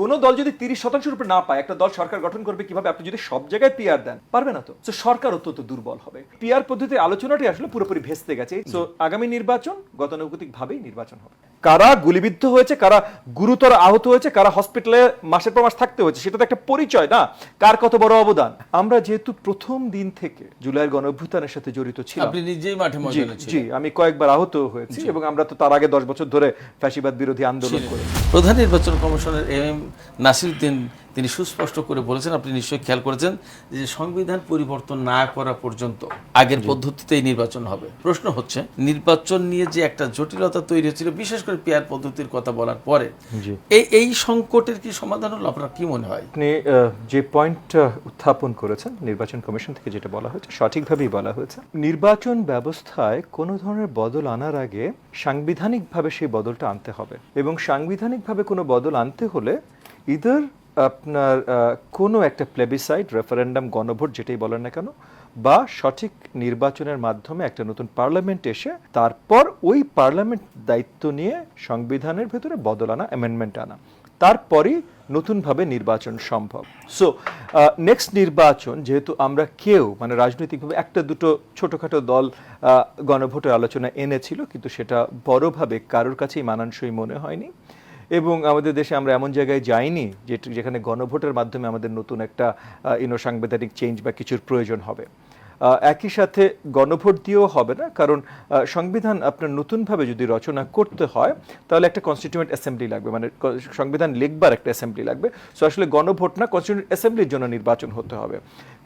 কোনো দল যদি তিরিশ শতাংশের উপর না পায়, একটা দল সরকার গঠন করবে কীভাবে? আপনি যদি সব জায়গায় পিয়ার দেন, পারবে না তো? তো সরকার অত্যন্ত দুর্বল হবে। পিয়ার পদ্ধতির আলোচনাটি আসলে পুরোপুরি ভেস্তে গেছে। তো আগামী নির্বাচন গতানুগতিক ভাবেই নির্বাচন হবে। কারা গুলিবিদ্ধ হয়েছে কারা গুরুতর আহত হয়েছে কারা হসপিটালে মাসের পর মাস থাকতে হয়েছে সেটা তো একটা পরিচয় না? কার কত বড় অবদান? আমরা যেহেতু প্রথম দিন থেকে জুলাইয়ের গণ অভ্যুত্থানের সাথে জড়িত ছিলাম। আপনি নিজেই মাঠে জি ময়দানে ছিলেন। জি আমি কয়েকবার আহত হয়েছি এবং আমরা তো তার আগে দশ বছর ধরে ফ্যাসিবাদ বিরোধী আন্দোলন করি প্রধান নির্বাচন কমিশনের এম এম নাসিরুদ্দিন তিনি সুস্পষ্ট করে বলেছেন আপনি নিশ্চয়ই খেয়াল করেছেন যে সংবিধান পরিবর্তন না করা পর্যন্ত আগের পদ্ধতিতেই নির্বাচন হবে। প্রশ্ন হচ্ছে নির্বাচন নিয়ে যে একটা জটিলতা তৈরি হয়েছিল বিশেষ করে পেয়ার পদ্ধতির কথা বলার পরে এই এই সংকটের কি সমাধান হলো? আপনার কি মনে হয়? আপনি যে পয়েন্টটা উত্থাপন করেছেন নির্বাচন কমিশন থেকে যেটা বলা হয়েছে সঠিকভাবেই বলা হয়েছে নির্বাচন ব্যবস্থায় কোনো ধরনের বদল আনার আগে সাংবিধানিকভাবে সেই বদলটা আনতে হবে। এবং সাংবিধানিকভাবে কোনো বদল আনতে হলে ইদার আপনার কোনো একটা প্লেবিসাইড রেফারেন্ডাম গণভোট, যেটাই বলেন না কেন, বা সঠিক নির্বাচনের মাধ্যমে একটা নতুন পার্লামেন্ট এসে তারপর ওই পার্লামেন্ট দায়িত্ব নিয়ে সংবিধানের ভেতরে বদল আনা অ্যামেন্ডমেন্ট আনা। তারপরই নতুনভাবে নির্বাচন সম্ভব। সো নেক্সট নির্বাচন, যেহেতু আমরা কেউ মানে রাজনৈতিকভাবে একটা দুটো ছোটোখাটো দল গণভোটের আলোচনা এনেছিল, কিন্তু সেটা বড়ভাবে কারোর কাছেই মানানসই মনে হয়নি। এবং আমাদের দেশে আমরা এমন জায়গায় যাইনি যে যেখানে গণভোটের মাধ্যমে আমাদের নতুন একটা ইনো সাংবিধানিক চেঞ্জ বা কিছুর প্রয়োজন হবে। একই সাথে গণভোট দিয়েও হবে না, কারণ সংবিধান আপনার নতুনভাবে যদি রচনা করতে হয়, তাহলে একটা কনস্টিটিউয়েন্ট অ্যাসেম্বলি লাগবে মানে সংবিধান লিখবার একটা অ্যাসেম্বলি লাগবে। সো আসলে গণভোট না কনস্টিটিউয়েন্ট অ্যাসেম্বলির জন্য নির্বাচন হতে হবে।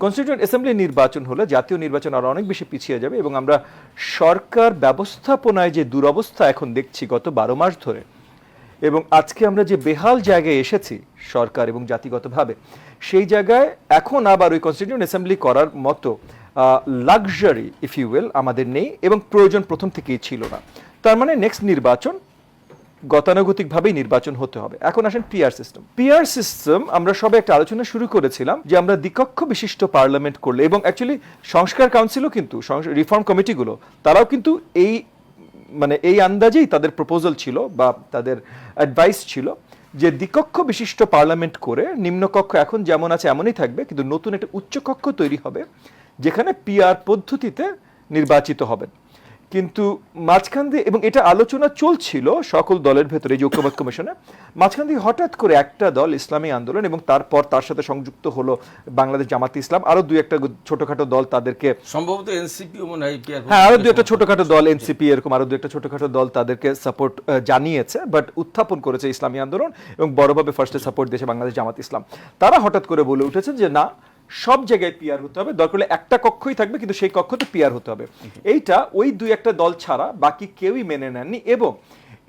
কনস্টিটিউয়েন্ট অ্যাসেম্বলি নির্বাচন হলে জাতীয় নির্বাচন আরও অনেক বেশি পিছিয়ে যাবে এবং আমরা সরকার ব্যবস্থাপনায় যে দুরবস্থা এখন দেখছি গত বারো মাস ধরে এবং আজকে আমরা যে বেহাল জায়গায় এসেছি সরকার এবং জাতিগতভাবে, সেই জায়গায় এখন আবার ওই কনস্টিটিউন্ট অ্যাসেম্বলি করার মতো লাক্সারি ইফ ইউ উইল আমাদের নেই এবং প্রয়োজন প্রথম থেকেই ছিল না। তার মানে নেক্সট নির্বাচন গতানুগতিকভাবেই নির্বাচন হতে হবে। এখন আসেন পিআর সিস্টেম পিআর সিস্টেম আমরা সবাই একটা আলোচনা শুরু করেছিলাম যে আমরা দ্বিকক্ষ বিশিষ্ট পার্লামেন্ট করলে এবং অ্যাকচুয়ালি সংস্কার কাউন্সিলও কিন্তু রিফর্ম কমিটিগুলো তারাও কিন্তু এই মানে এই আন্দাজেই তাদের প্রপোজাল ছিল বা তাদের অ্যাডভাইস ছিল যে দ্বিকক্ষ বিশিষ্ট পার্লামেন্ট করে নিম্নকক্ষ এখন যেমন আছে এমনই থাকবে, কিন্তু নতুন একটা উচ্চকক্ষ তৈরি হবে, যেখানে পিআর পদ্ধতিতে নির্বাচিত হবেন। কিন্তু মাঝখান দিয়ে এবং এটা আলোচনা চলছিল সকল দলের ভেতরে যে ঐক্যমত কমিশনে। মাঝখান দিয়ে হঠাৎ করে একটা দল ইসলামী আন্দোলন এবং তারপর তার সাথে সংযুক্ত হলো বাংলাদেশ জামাত ইসলাম। আরও দুই একটা ছোটখাটো দল তাদেরকে সম্ভবত এনসিপিও মনে হয় হ্যাঁ আরও দু একটা ছোটখাটো দল এনসিপি এরকম আরও দু একটা ছোটখাটো দল তাদেরকে সাপোর্ট জানিয়েছে বাট উত্থাপন করেছে ইসলামী আন্দোলন এবং বড়ভাবে ফার্স্টে সাপোর্ট দিয়েছে বাংলাদেশ জামাত ইসলাম। তারা হঠাৎ করে বলে উঠেছে যে না সব জায়গায় পিয়ার হতে হবে। দরকার হলে একটা কক্ষই থাকবে কিন্তু সেই কক্ষতে পিয়ার হতে হবে। এইটা ওই দুই একটা দল ছাড়া বাকি কেউই মেনে নেননি এবং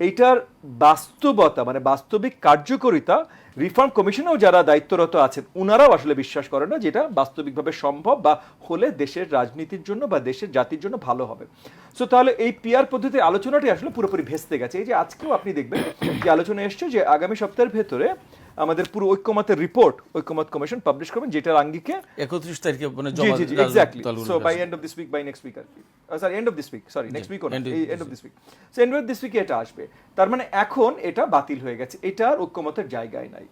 এইটার বাস্তবতা মানে বাস্তবিক কার্যকারিতা রিফর্ম কমিশনেও যারা দায়িত্বরত আছেন ওনারাও আসলে বিশ্বাস করেন না যেটা বাস্তবিকভাবে সম্ভব বা হলে দেশের রাজনীতির জন্য বা দেশের জাতির জন্য ভালো হবে। সো তাহলে এই পিআর পদ্ধতির আলোচনাটি আসলে পুরোপুরি ভেস্তে গেছে। এই যে আজকেও আপনি দেখবেন যে আলোচনা এসছে যে আগামী সপ্তাহের ভেতরে আমাদের পুরো ঐক্যমতের রিপোর্ট ঐক্যমত কমিশন পাবলিশ করবেন যেটার আঙ্গিকে একত্রিশ তারিখে মানে জমা জি জি exactly so by end of this week by next week আর কি। Sorry end of this week sorry next week end of this week so end of this উইকে এটা আসবে। তার মানে এখন এটা বাতিল হয়ে গেছে। এটা আর ঐক্যমতের জায়গায় নাই।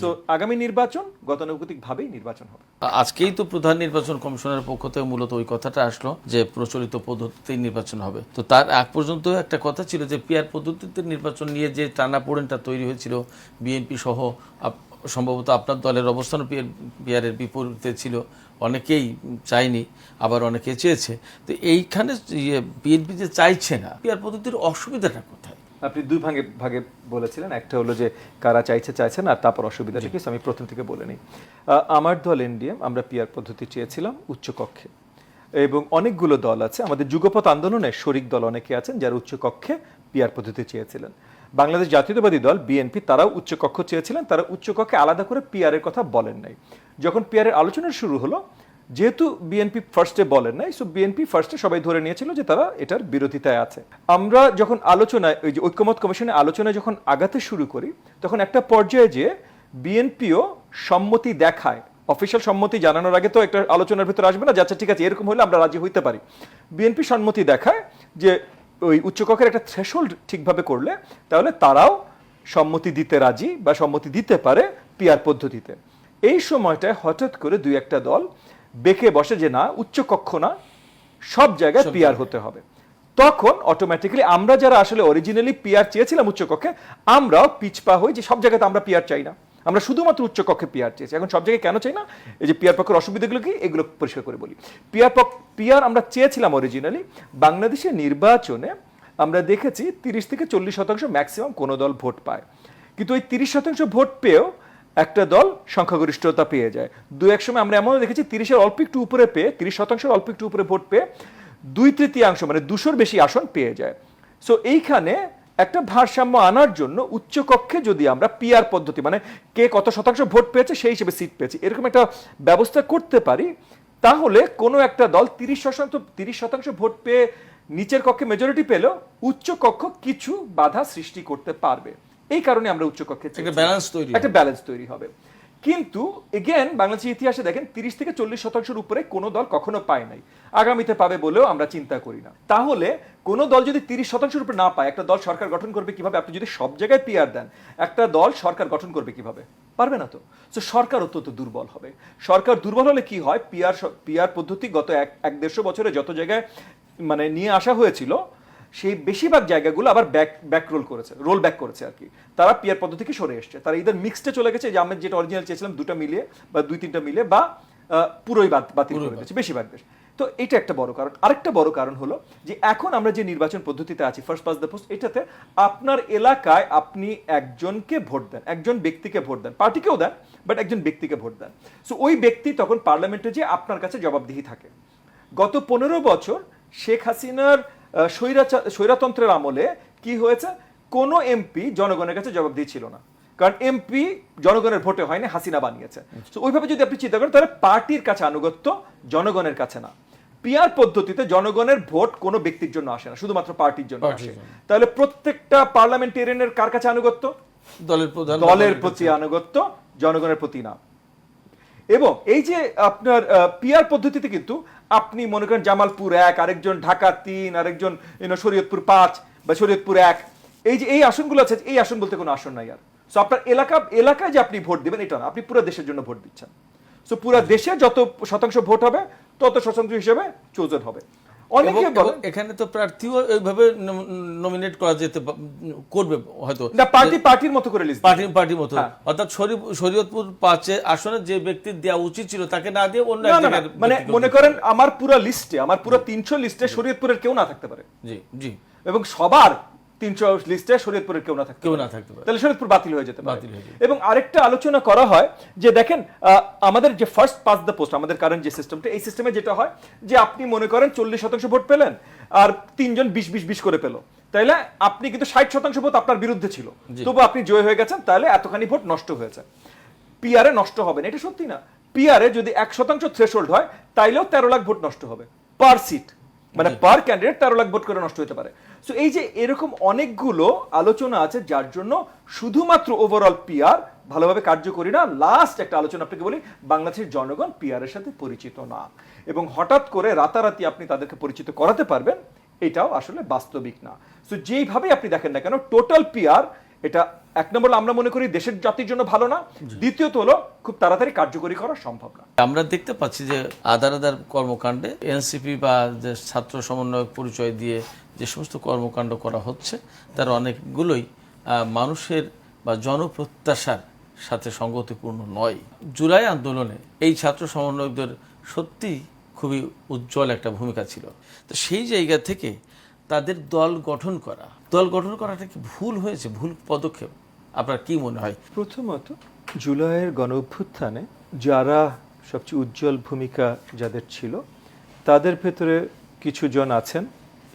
সো আগামী নির্বাচন গতানুগতিক ভাবেই নির্বাচন হবে। আজকেই তো প্রধান নির্বাচন কমিশনের পক্ষ থেকে মূলত ওই কথাটা আসলো যে প্রচলিত পদ্ধতিতেই নির্বাচন হবে। তো তার আগ পর্যন্ত একটা কথা ছিল যে পিয়ার পদ্ধতিতে নির্বাচন নিয়ে যে টানাপোড়েনটা তৈরি হয়েছিল বিএনপি সহ সম্ভবত আপনার দলের অবস্থান পিয়ার পিয়ারের বিপরীতে ছিল। অনেকেই চায়নি আবার অনেকে চেয়েছে। তো এইখানে বিএনপি যে চাইছে না পিয়ার পদ্ধতির অসুবিধাটা কোথায়? আপনি দুই ভাগে ভাগে বলেছিলেন। একটা হলো যে কারা চাইছে চাইছে না আর তারপর অসুবিধা ঠিক আছে আমি প্রথম থেকে বলে নিই। আমার দল এনডিএম আমরা পিয়ার পদ্ধতি চেয়েছিলাম উচ্চকক্ষে। এবং অনেকগুলো দল আছে আমাদের যুগপথ আন্দোলনে শরিক দল অনেকে আছেন যারা উচ্চকক্ষে পিয়ার পদ্ধতি চেয়েছিলেন। বাংলাদেশ জাতীয়তাবাদী দল বিএনপি তারাও উচ্চকক্ষ চেয়েছিলেন তারা উচ্চকক্ষে আলাদা করে পিয়ারের কথা বলেন নাই। যখন পিয়ারের আলোচনা শুরু হলো যেহেতু বিএনপি ফার্স্টে বলেন নাই সো বিএনপি ফার্স্টে সবাই ধরে নিয়েছিল যে তারা এটার বিরোধিতায় আছে। আমরা যখন আলোচনায়, ওই যে ঐক্যমত কমিশনে আলোচনায় যখন আগাতে শুরু করি, তখন একটা পর্যায়ে যে বিএনপিও সম্মতি দেখায় অফিসিয়াল সম্মতি জানানোর আগে তো একটা আলোচনার ভিতরে আসবে না আচ্ছা ঠিক আছে, এরকম হলে আমরা রাজি হইতে পারি। বিএনপি সম্মতি দেখায় যে ওই উচ্চকক্ষের একটা থ্রেশোল্ড ঠিকভাবে করলে, তাহলে তারাও সম্মতি দিতে রাজি বা সম্মতি দিতে পারে পিয়ার পদ্ধতিতে। এই সময়টায় হঠাৎ করে দুই একটা দল বেঁকে বসে যে না উচ্চ কক্ষ না সব জায়গায় পিয়ার হতে হবে। তখন অটোমেটিক্যালি আমরা যারা আসলে অরিজিনালি পিয়ার চেয়েছিলাম উচ্চকক্ষে আমরাও পিছপা হই যে সব জায়গাতে আমরা পিয়ার চাই না। আমরা শুধুমাত্র উচ্চকক্ষে পিয়ার চেয়েছি। এখন সব জায়গায় কেন চাই না? এই যে পিয়ার পক্ষের অসুবিধাগুলো কি? এগুলো পরিষ্কার করে বলি। পিয়ার পক্ষ পিয়ার আমরা চেয়েছিলাম অরিজিনালি বাংলাদেশের নির্বাচনে আমরা দেখেছি তিরিশ থেকে চল্লিশ শতাংশ ম্যাক্সিমাম কোনো দল ভোট পায়। কিন্তু ওই তিরিশ শতাংশ ভোট পেয়েও একটা দল সংখ্যাগরিষ্ঠতা পেয়ে যায়। দু এক সময় আমরা এমনও দেখেছি তিরিশের অল্প একটু উপরে পেয়ে, তিরিশ শতাংশের অল্প একটু উপরে ভোট পেয়ে দুই তৃতীয়াংশ মানে দুশোর বেশি আসন পেয়ে যায়। সো এইখানে একটা ভারসাম্য আনার জন্য উচ্চকক্ষে যদি আমরা পিআর পদ্ধতি মানে কে কত শতাংশ ভোট পেয়েছে সেই হিসেবে সিট পেয়েছে, এরকম একটা ব্যবস্থা করতে পারি। তাহলে কোনো একটা দল তিরিশ শতাংশ তিরিশ শতাংশ ভোট পেয়ে নিচের কক্ষে মেজরিটি পেলেও উচ্চ কক্ষ কিছু বাধা সৃষ্টি করতে পারবে। এই কারণে আমরা উচ্চ কক্ষে চেয়েছি। একটা balance তৈরি একটা ব্যালেন্স তৈরি হবে। কিন্তু এগেন বাংলাদেশের ইতিহাসে দেখেন তিরিশ থেকে চল্লিশ শতাংশের উপরে কোনো দল কখনো পায় নাই। আগামীতে পাবে বলেও আমরা চিন্তা করি না। তাহলে কোনো দল যদি তিরিশ শতাংশের উপরে না পায় একটা দল সরকার গঠন করবে কীভাবে? আপনি যদি সব জায়গায় পিয়ার দেন একটা দল সরকার গঠন করবে কীভাবে? পারবে না তো। তো সরকার অত্যন্ত দুর্বল হবে। সরকার দুর্বল হলে কি হয়? পিয়ার পিয়ার পদ্ধতি গত এক এক দেড়শো বছরে যত জায়গায় মানে নিয়ে আসা হয়েছিল সেই বেশিরভাগ জায়গাগুলো আবার ব্যাক ব্যাক রোল করেছে রোল ব্যাক করেছে আর কি। তারা পিয়ার পদ্ধতিকে সরে এসছে। তারা ইদার মিক্সডে চলে গেছে যে আমি যেটা অরিজিনাল চেয়েছিলাম দুটো মিলিয়ে বা দুই তিনটা মিলিয়ে বা পুরোই বাদ বাতিল করে দিয়েছে বেশিরভাগ দেশ তো এটা একটা বড় কারণ। আরেকটা বড় কারণ হলো যে এখন আমরা যে নির্বাচন পদ্ধতিতে আছি ফার্স্ট পাস দ্য পোস্ট এটাতে আপনার এলাকায় আপনি একজনকে ভোট দেন একজন ব্যক্তিকে ভোট দেন। পার্টিকেও দেন বাট একজন ব্যক্তিকে ভোট দেন। সো ওই ব্যক্তি তখন পার্লামেন্টে যে আপনার কাছে জবাবদিহি থাকে। গত পনেরো বছর শেখ হাসিনার স্বৈরাচা- আমলে কি হয়েছে? কোনো এমপি জনগণের কাছে জবাবদিহি ছিল না। কারণ এমপি জনগণের ভোটে হয়নি হাসিনা বানিয়েছে। তো ওইভাবে যদি আপনি চিন্তা করেন তাহলে পার্টির কাছে আনুগত্য জনগণের কাছে না। পিয়ার পদ্ধতিতে জনগণের ভোট কোনো ব্যক্তির জন্য আসে না শুধুমাত্র পার্টির জন্য আসে। তাহলে প্রত্যেকটা পার্লামেন্টেরিয়ানের কার কাছে আনুগত্য? দলের প্রধান দলের প্রতি আনুগত্য জনগণের প্রতি না। এবং এই যে আপনার পিয়ার পদ্ধতিতে কিন্তু আপনি মনে করেন জামালপুর এক, আরেকজন ঢাকা তিন, আরেকজন শরীয়তপুর পাঁচ বা শরীয়তপুর এক। এই যে, এই আসনগুলো আছে, এই আসন বলতে কোনো আসন নাই আর। সো আপনার এলাকা, এলাকায় যে আপনি ভোট দিবেন, এটা না। আপনি পুরো দেশের জন্য ভোট দিচ্ছেন। সো পুরো দেশে যত শতাংশ ভোট হবে, তত শতাংশ হিসেবে চোজন হবে। অনেকে এখানে তো প্রার্থীও এইভাবে নমিনেট করা যেতে করবে হয়তো। না পার্টি পার্টির মতো করে লিস্ট পার্টি পার্টির মতো। হ্যাঁ। অর্থাৎ শরী- শরীয়তপুর পাঁচে আসনে যে ব্যক্তি দেওয়া উচিত ছিল তাকে না দিয়ে অন্য মানে মনে করেন আমার পুরো লিস্টে আমার পুরো তিনশো লিস্টে শরীয়তপুরের কেউ না থাকতে পারে। জি জি। এবং সবার তিনশো লিস্টে শরীয়তপুরের কেউ না থাকতে কেউ না থাকতে পারে। তাহলে শরীয়তপুর বাতিল হয়ে যেতে বাতিল হয়ে যাবে। এবং আরেকটা আলোচনা করা হয় যে দেখেন আমাদের যে ফার্স্ট পাস দ্য পোস্ট আমাদের কারেন্ট যে সিস্টেমটা এই সিস্টেমে যেটা হয় যে আপনি মনে করেন চল্লিশ শতাংশ ভোট পেলেন আর তিনজন বিশ বিশ বিশ করে পেল। তাইলে আপনি কিন্তু ষাট শতাংশ ভোট আপনার বিরুদ্ধে ছিল। তবু আপনি জয় হয়ে গেছেন তাহলে এতখানি ভোট নষ্ট হয়েছে। পিআরে নষ্ট হবে না এটা সত্যি না। পিআরে যদি এক শতাংশ থ্রেশোল্ড হয় তাইলেও তেরো লাখ ভোট নষ্ট হবে। পার সিট মানে পার ক্যান্ডিডেট তেরো লাখ ভোট করে নষ্ট হতে পারে। সো এই যে এরকম অনেকগুলো আলোচনা আছে, যার জন্য শুধুমাত্র ওভারঅল পিয়ার ভালোভাবে কার্যকরী না লাস্ট একটা আলোচনা আপনাকে বলি, বাংলাদেশের জনগণ পিয়ারের সাথে পরিচিত না। এবং হঠাৎ করে রাতারাতি আপনি তাদেরকে পরিচিত করাতে পারবেন, এটাও আসলে বাস্তবিক না। সো যেইভাবে আপনি দেখেন না কেন টোটাল পিআর এটা এক নম্বর আমরা মনে করি দেশের জাতির জন্য ভালো না। দ্বিতীয়ত হলো খুব তাড়াতাড়ি কার্যকরী করা সম্ভব না। আমরা দেখতে পাচ্ছি যে আদার আদার কর্মকাণ্ডে এনসিপি বা যে ছাত্র সমন্বয়ক পরিচয় দিয়ে যে সমস্ত কর্মকাণ্ড করা হচ্ছে তার অনেকগুলোই মানুষের বা জনপ্রত্যাশার সাথে সঙ্গতিপূর্ণ নয়। জুলাই আন্দোলনে এই ছাত্র সমন্বয়কদের সত্যি খুবই উজ্জ্বল একটা ভূমিকা ছিল। তো সেই জায়গা থেকে তাদের দল গঠন করা। দল গঠন করাটা কি ভুল হয়েছে? ভুল পদক্ষেপ? আপনার কি মনে হয়? প্রথমত, জুলাইয়ের গণ অভ্যুত্থানে যারা সবচেয়ে উজ্জ্বল ভূমিকা যাদের ছিল, তাদের ভেতরে কিছু জন আছেন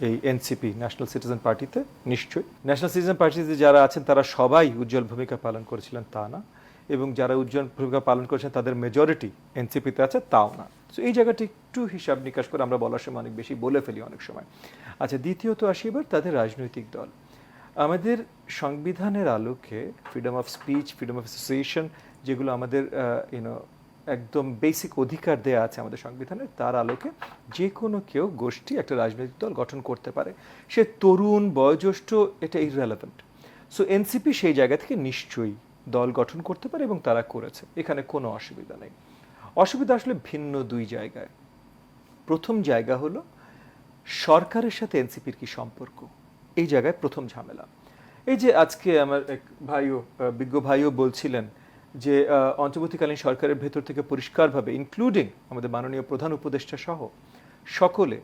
এই এনসিপি, ন্যাশনাল সিটিজেন পার্টিতে, নিশ্চয়ই। ন্যাশনাল সিটিজেন পার্টিতে যারা আছেন, তারা সবাই উজ্জ্বল ভূমিকা পালন করেছিলেন তা না। এবং যারা উজ্জ্বল ভূমিকা পালন করেছেন, তাদের মেজরিটি এনসিপিতে আছে, তাও না। তো এই জায়গাটি একটু হিসাব নিকাশ করে আমরা বলার সময় অনেক বেশি বলে ফেলি অনেক সময়। আচ্ছা দ্বিতীয়ত আসি এবার তাদের রাজনৈতিক দল। আমাদের সংবিধানের আলোকে freedom of speech freedom of association যেগুলো আমাদের ইউনো একদম বেসিক অধিকার দেয়া আছে আমাদের সংবিধানে, তার আলোকে যে কোনো কেউ গোষ্ঠী একটা রাজনৈতিক দল গঠন করতে পারে। সে তরুণ, বয়োজ্যেষ্ঠ, এটা ইররেলেভেন্ট সো এনসিপি সেই জায়গা থেকে নিশ্চয়ই দল গঠন করতে পারে এবং তারা করেছে। এখানে কোনো অসুবিধা নেই। অসুবিধা আসলে ভিন্ন দুই জায়গায়। প্রথম জায়গা হলো সরকারের সাথে এনসিপির কি সম্পর্ক? এই জায়গায় প্রথম ঝামেলা। এই যে আজকে আমার এক ভাইও বিজ্ঞ ভাইও বলছিলেন যে অন্তর্বর্তীকালীন সরকারের ভেতর থেকে পরিষ্কারভাবে ইনক্লুডিং আমাদের মাননীয় প্রধান উপদেষ্টা সহ, সকলে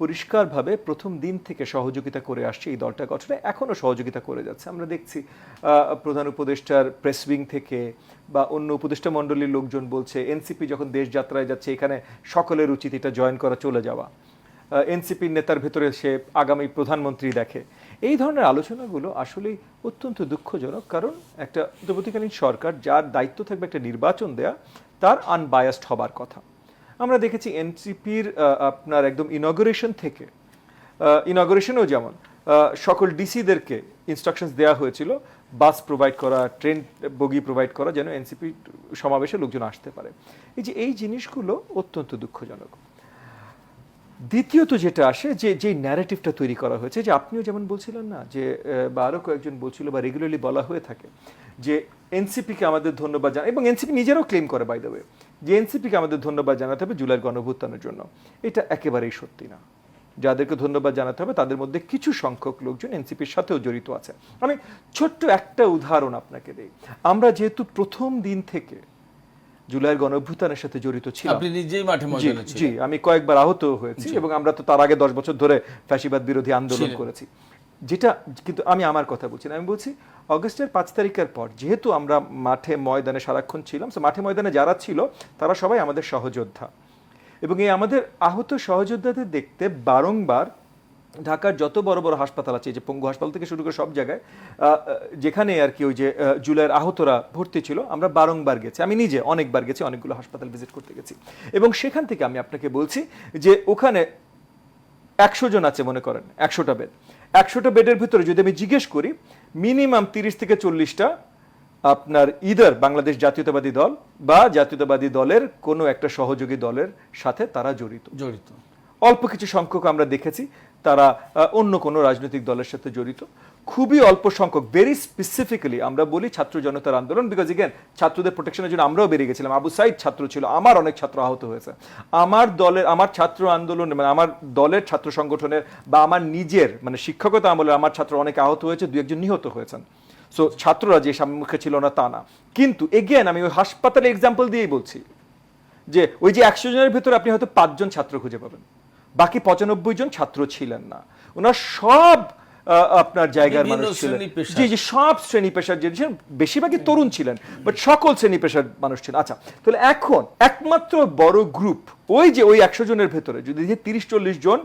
পরিষ্কারভাবে প্রথম দিন থেকে সহযোগিতা করে আসছে এই দলটা গঠনে। এখনও সহযোগিতা করে যাচ্ছে। আমরা দেখছি প্রধান উপদেষ্টার প্রেস উইং থেকে বা অন্য উপদেষ্টা মণ্ডলীর লোকজন বলছে, এনসিপি যখন দেশ যাত্রায় যাচ্ছে, এখানে সকলের উচিত এটা জয়েন করা, চলে যাওয়া। এনসিপির নেতার ভেতরে সে আগামী প্রধানমন্ত্রী দেখে। এই ধরনের আলোচনাগুলো আসলেই অত্যন্ত দুঃখজনক, কারণ একটা অন্তর্বর্তীকালীন সরকার যার দায়িত্ব থাকবে একটা নির্বাচন দেয়া, তার আনবায়াসড হবার কথা। আমরা দেখেছি এনসিপির আপনার একদম ইনগরেশন থেকে ইনগরেশনেও যেমন সকল ডিসিদেরকে ইনস্ট্রাকশনস দেওয়া হয়েছিল বাস প্রোভাইড করা ট্রেন বগি প্রোভাইড করা, যেন এনসিপি সমাবেশে লোকজন আসতে পারে। এই যে, এই জিনিসগুলো অত্যন্ত দুঃখজনক। দ্বিতীয়ত যেটা আসে, যে যে ন্যারেটিভটা তৈরি করা হয়েছে, যে আপনিও যেমন বলছিলেন না, যে বা আরও কয়েকজন বলছিল বা রেগুলারলি বলা হয়ে থাকে, যে এনসিপিকে আমাদের ধন্যবাদ জানা, এবং এনসিপি নিজেরাও ক্লেম করে বাই ওয়ে যে এনসিপিকে আমাদের ধন্যবাদ জানাতে হবে জুলাইয়ের গণভুত্থানের জন্য। এটা একেবারেই সত্যি না। যাদেরকে ধন্যবাদ জানাতে হবে, তাদের মধ্যে কিছু সংখ্যক লোকজন এনসিপির সাথেও জড়িত আছে। আমি ছোট্ট একটা উদাহরণ আপনাকে দিই। আমরা যেহেতু প্রথম দিন থেকে জুলাইয়ের গণঅভ্যুত্থানের সাথে জড়িত ছিলাম। আপনি নিজেই মাঠে ময়দানে জি আমি কয়েকবার আহত হয়েছি এবং আমরা তো তার আগে দশ বছর ধরে ফ্যাসিবাদ বিরোধী আন্দোলন করেছি। যেটা কিন্তু আমি আমার কথা বলছি না আমি বলছি অগস্টের পাঁচ তারিখের পর যেহেতু আমরা মাঠে ময়দানে সারাক্ষণ ছিলাম so মাঠে ময়দানে যারা ছিল তারা সবাই আমাদের সহযোদ্ধা। এবং এই আমাদের আহত সহযোদ্ধাদের দেখতে বারংবার ঢাকার যত বড় বড় হাসপাতাল আছে যে পঙ্গু হাসপাতাল থেকে শুরু করে সব জায়গায় যেখানে আর কি ওই যে জুলাইয়ের আহতরা ভর্তি ছিল আমরা বারংবার গেছি। আমি নিজে অনেকবার গেছি অনেকগুলো হাসপাতাল ভিজিট করতে গেছি। এবং সেখান থেকে আমি আপনাকে বলছি যে ওখানে একশো জন আছে মনে করেন একশোটা বেড একশোটা বেডের ভিতরে যদি আমি জিজ্ঞেস করি মিনিমাম তিরিশ থেকে চল্লিশটা আপনার ইদার বাংলাদেশ জাতীয়তাবাদী দল বা জাতীয়তাবাদী দলের কোনো একটা সহযোগী দলের সাথে তারা জড়িত। জড়িত। অল্প কিছু সংখ্যক আমরা দেখেছি। তারা অন্য কোনো রাজনৈতিক দলের সাথে জড়িত। খুবই অল্প সংখ্যক ভেরি স্পেসিফিক্যালি আমরা বলি ছাত্র জনতার আন্দোলন বিকজ ইগেন ছাত্রদের প্রোটেকশনের জন্য আমরাও বেরিয়ে গেছিলাম। আবু সাইদ ছাত্র ছিল, আমার অনেক ছাত্র আহত হয়েছে। আমার দলের, আমার ছাত্র আন্দোলন মানে আমার দলের ছাত্র সংগঠনের বা আমার নিজের মানে শিক্ষকতা আমলে আমার ছাত্র অনেক আহত হয়েছে, দু একজন নিহত হয়েছেন। সো ছাত্ররা যে সম্মুখে ছিল না, তা না। কিন্তু এগেন আমি ওই হাসপাতালে এক্সাম্পল দিয়েই বলছি যে, ওই যে একশো জনের ভেতরে আপনি হয়তো পাঁচজন ছাত্র খুঁজে পাবেন। বাকি পঁচানব্বই জন ছাত্র ছিলেন না। ওনার সব আপনার জায়গার মানুষ ছিলেন। জি জি সব শ্রেণি পেশার যে বেশিরভাগই তরুণ ছিলেন বাট সকল শ্রেণি পেশার মানুষ ছিলেন। আচ্ছা তাহলে এখন একমাত্র বড় গ্রুপ ওই যে ওই একশো জনের ভেতরে যদি যে তিরিশ চল্লিশ জন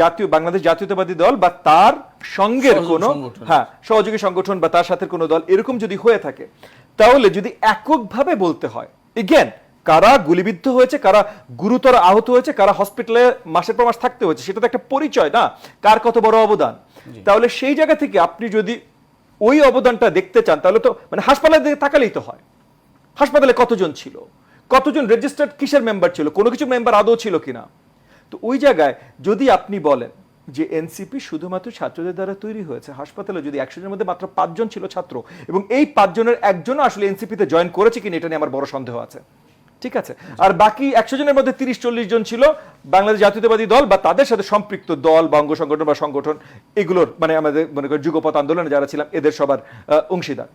জাতীয় বাংলাদেশ জাতীয়তাবাদী দল বা তার সঙ্গের কোনো হ্যাঁ সহযোগী সংগঠন বা তার সাথে কোনো দল এরকম যদি হয়ে থাকে তাহলে যদি এককভাবে বলতে হয় এগেন কারা গুলিবিদ্ধ হয়েছে কারা গুরুতর আহত হয়েছে কারা হসপিটালে মাসের পর মাস থাকতে হয়েছে সেটা তো একটা পরিচয় না? কার কত বড় অবদান? তাহলে সেই জায়গা থেকে আপনি যদি ওই অবদানটা দেখতে চান তাহলে তো মানে হাসপাতালের দিকে তাকালেই তো হয়। হাসপাতালে কতজন ছিল? কতজন রেজিস্টার্ড কিসের মেম্বার ছিল? কোনো কিছু মেম্বার আদৌ ছিল কিনা? তো ওই জায়গায় যদি আপনি বলেন যে এনসিপি শুধুমাত্র ছাত্রদের দ্বারা তৈরি হয়েছে হাসপাতালে যদি একশো জনের মধ্যে মাত্র পাঁচজন ছিল ছাত্র এবং এই পাঁচজনের একজনও আসলে এনসিপিতে জয়েন করেছে কিনা এটা নিয়ে আমার বড় সন্দেহ আছে। ঠিক আছে? আর বাকি একশো জনের মধ্যে তিরিশ, চল্লিশ জন ছিল বাংলাদেশ জাতীয়তাবাদী দল বা তাদের সাথে সম্পৃক্ত দল বা অঙ্গ সংগঠন বা সংগঠন, এগুলোর মানে আমাদের মনে করেন যুগপথ আন্দোলনে যারা ছিলাম, এদের সবার অংশীদার।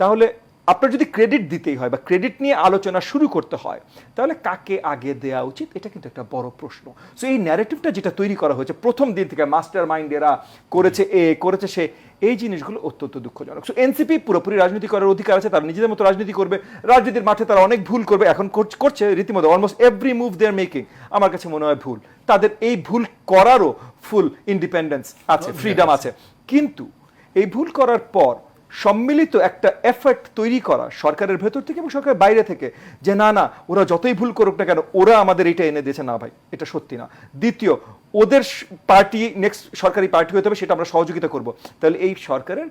তাহলে আপনার যদি ক্রেডিট দিতেই হয় বা ক্রেডিট নিয়ে আলোচনা শুরু করতে হয় তাহলে কাকে আগে দেওয়া উচিত? এটা কিন্তু একটা বড় প্রশ্ন। সো এই ন্যারেটিভটা যেটা তৈরি করা হয়েছে প্রথম দিন থেকে মাস্টার মাইন্ড এরা করেছে এ করেছে সে এই জিনিসগুলো অত্যন্ত দুঃখজনক। সো এনসিপি পুরোপুরি রাজনীতি করার অধিকার আছে তারা নিজেদের মতো রাজনীতি করবে। রাজনীতির মাঠে তারা অনেক ভুল করবে এখন করছে- করছে রীতিমতো almost every move they're making আমার কাছে মনে হয় ভুল। তাদের এই ভুল করারও ফুল ইন্ডিপেন্ডেন্স আছে ফ্রিডম আছে। কিন্তু এই ভুল করার পর সম্মিলিত একটা এফর্ট তৈরি করা সরকারের ভেতর থেকে এবং সরকারের বাইরে থেকে যে না না, ওরা যতই ভুল করুক না কেন, ওরা আমাদের এটা এনে দিয়েছে, না ভাই, এটা সত্যি না। দ্বিতীয়, ওদের পার্টি নেক্সট সরকারি পার্টি হতে হবে, সেটা আমরা সহযোগিতা করব। তাহলে এই সরকারের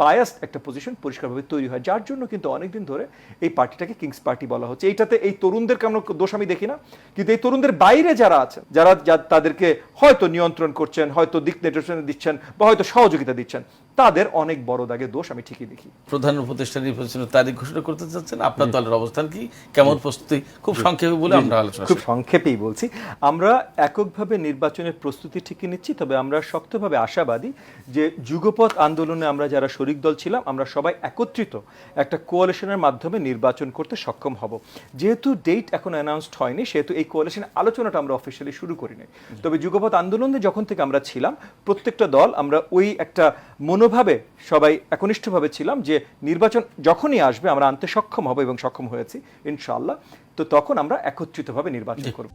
বায়াস একটা পজিশন পরিষ্কারভাবে তৈরি হয়, যার জন্য কিন্তু অনেকদিন ধরে এই পার্টিটাকে কিংস পার্টি বলা হচ্ছে। এইটাতে এই তরুণদের কেমন দোষ আমি দেখি না, কিন্তু এই তরুণদের বাইরে যারা আছে, যারা তাদেরকে হয়তো নিয়ন্ত্রণ করছেন, হয়তো দিক নির্দেশনা দিচ্ছেন বা হয়তো সহযোগিতা দিচ্ছেন তাদের অনেক বড় দাগে দোষ আমি ঠিকই দেখি। প্রধান উপদেষ্টা নির্বাচনের তারিখ ঘোষণা করতে চাচ্ছেন আপনার দলের অবস্থান কি? কেমন প্রস্তুতি? খুব সংক্ষেপে বলে আমরা আলোচনা খুব সংক্ষেপেই বলছি। আমরা এককভাবে নির্বাচনের প্রস্তুতি ঠিকই নিচ্ছি তবে আমরা শক্তভাবে আশাবাদী যে যুগপথ আন্দোলনে আমরা যারা শরিক দল ছিলাম আমরা সবাই একত্রিত একটা কোয়ালিশনের মাধ্যমে নির্বাচন করতে সক্ষম হব। যেহেতু ডেট এখন অ্যানাউন্সড হয়নি সেহেতু এই কোয়ালিশনের আলোচনাটা আমরা অফিসিয়ালি শুরু করিনি। তবে যুগপথ আন্দোলনে যখন থেকে আমরা ছিলাম প্রত্যেকটা দল আমরা ওই একটা মনোভাবে সবাই একনিষ্ঠভাবে ছিলাম যে নির্বাচন যখনই আসবে আমরা আনতে সক্ষম হব এবং সক্ষম হয়েছি ইনশাআল্লাহ। তো তখন আমরা একত্রিতভাবে নির্বাচন করব।